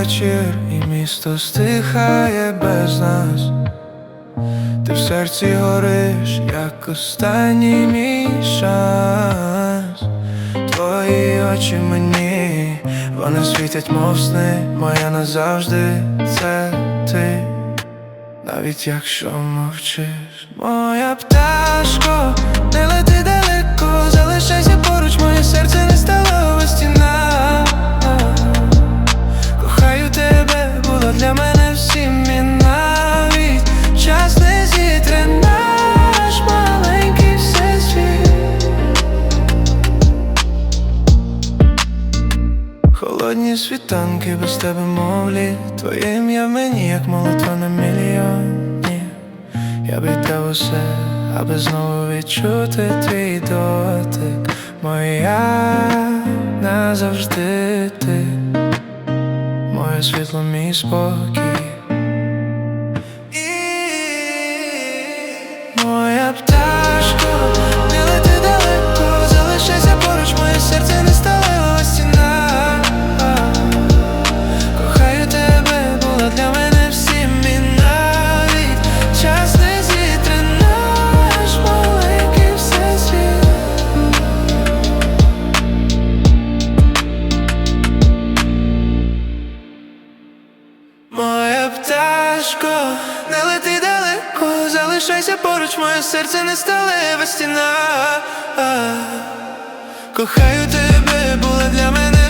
вечір, і місто стихає без нас. Ти в серці гориш, як останній мій шанс. Твої очі мені, вони світять, мов сни, моя назавжди це ти. Навіть якщо мовчиш, моя пташко, Холодні світанки без тебе мовлі. Твоє ім'я мені, як молитва на мільйоні. Я б віддав усе, аби знову відчути твій дотик. Моя назавжди ти. Моє світло, мій спокій. Моя пташко, пташко, не лети далеко, залишайся поруч, моє серце не сталева стіна. Кохаю тебе, була для мене